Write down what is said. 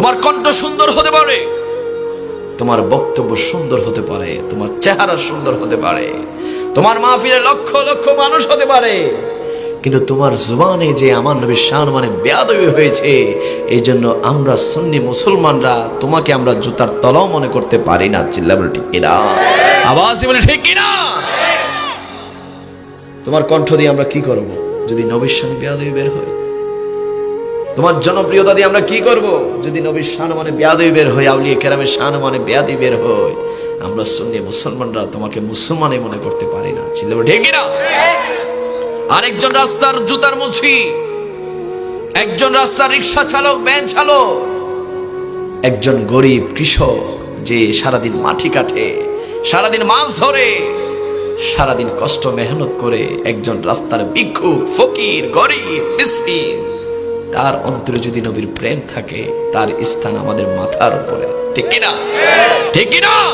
তোমার কণ্ঠ সুন্দর হতে পারে। তোমার বক্তব্য সুন্দর হতে পারে। তোমার চেহারা সুন্দর হতে পারে। তোমার মাহফিলে লক্ষ লক্ষ মানুষ হতে পারে। কিন্তু তোমার জুবানে যে আমার নবীর শান মানে বেয়াদবি হয়েছে, এই জন্য আমরা সুন্নি মুসলমানরা তোমাকে আমরা জুতার তলাও মনে করতে পারি না। চিল্লা বলে ঠিক কিনা? আওয়াজ বলে ঠিক কিনা? তোমার কণ্ঠ দিয়ে আমরা কি করব? যদি নবীর শানে বেয়াদবি বের হয়? তোমার জনপ্রিয়তা দিয়ে আমরা কি করব? যদি নবীর শান মানে বেয়াদবি বের হয়, আউলিয়া কেরামের শান মানে বেয়াদবি বের হয়, আমরা সুন্নি মুসলমানরা তোমাকে মুসলমানে মনে করতে পারি না। ছিল ঠিক না আরেকজন রাস্তার জুতার মুছি, একজন রাস্তার রিক্সা চালক, ভ্যান চালক, একজন গরিব কৃষক যে সারাদিন মাটি কাটে, সারাদিন মাছ ধরে, সারাদিন কষ্ট মেহনত করে একজন রাস্তার ভিক্ষুক, ফকির, গরিব, মিসকিন তার অন্তরে যদি নবীর প্রেম থাকে, তার স্থান আমাদের মাথার উপরে। ঠিক কিনা? ঠিক কিনা?